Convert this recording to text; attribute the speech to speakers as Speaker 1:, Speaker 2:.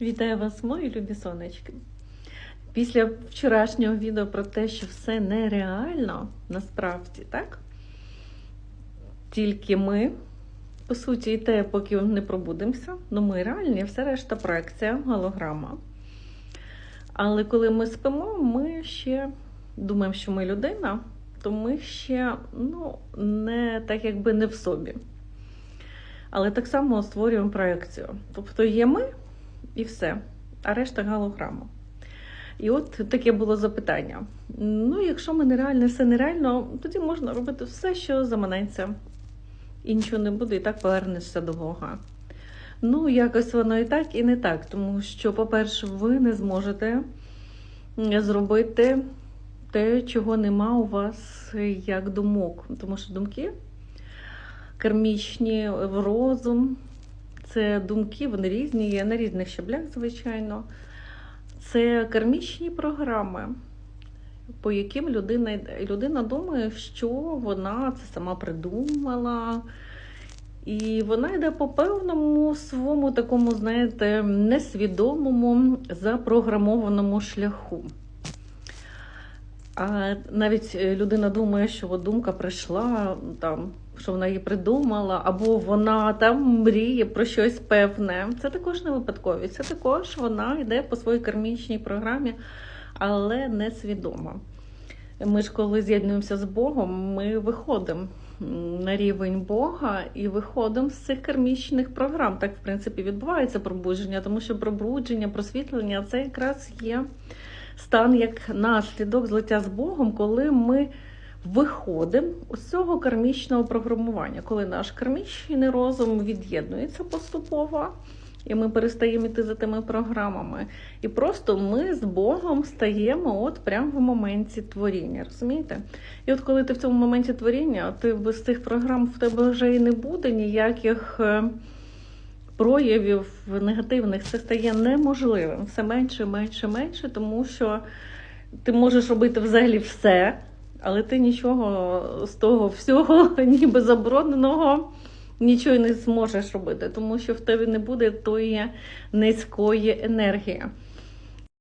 Speaker 1: Вітаю вас, мої любі сонечки. Після вчорашнього відео про те, що все нереально, насправді, так? Тільки ми, по суті, і те, поки не пробудемося, ну ми реальні, все решта проекція, голограма. Але коли ми спимо, ми ще думаємо, що ми людина, то ми ще ну, не так якби не в собі. Але так само створюємо проекцію. Тобто є ми і все, а решта голограма. І от таке було запитання. Ну, якщо ми нереальне, все нереально, тоді можна робити все, що заманеться. І нічого не буде, і так повернешся до Бога. Ну, якось воно і так, і не так. Тому що, по-перше, ви не зможете зробити те, чого нема у вас як думок. Тому що думки кармічні, в розум. Це думки, вони різні, є на різних щаблях, звичайно. Це кармічні програми, по яким людина людина думає, що вона це сама придумала. І вона йде по певному своєму такому, знаєте, несвідомому запрограмованому шляху. А навіть людина думає, що от думка прийшла, там, що вона її придумала, або вона там мріє про щось певне. Це також не випадковість, це також вона йде по своїй кармічній програмі, але не свідомо. Ми ж, коли з'єднуємося з Богом, ми виходимо на рівень Бога і виходимо з цих кармічних програм. Так, в принципі, відбувається пробудження, тому що пробудження, просвітлення це якраз є стан як наслідок злиття з Богом, коли ми виходимо з цього кармічного програмування, коли наш кармічний розум від'єднується поступово. І ми перестаємо йти за тими програмами. І просто ми з Богом стаємо от прямо в моменті творіння. Розумієте? І от коли ти в цьому моменті творіння, ти без цих програм в тебе вже і не буде ніяких проявів негативних, це стає неможливим. Все менше, менше, менше, тому що ти можеш робити взагалі все, але ти нічого з того всього, ніби забороненого, нічого не зможеш робити, тому що в тебе не буде тої низької енергії.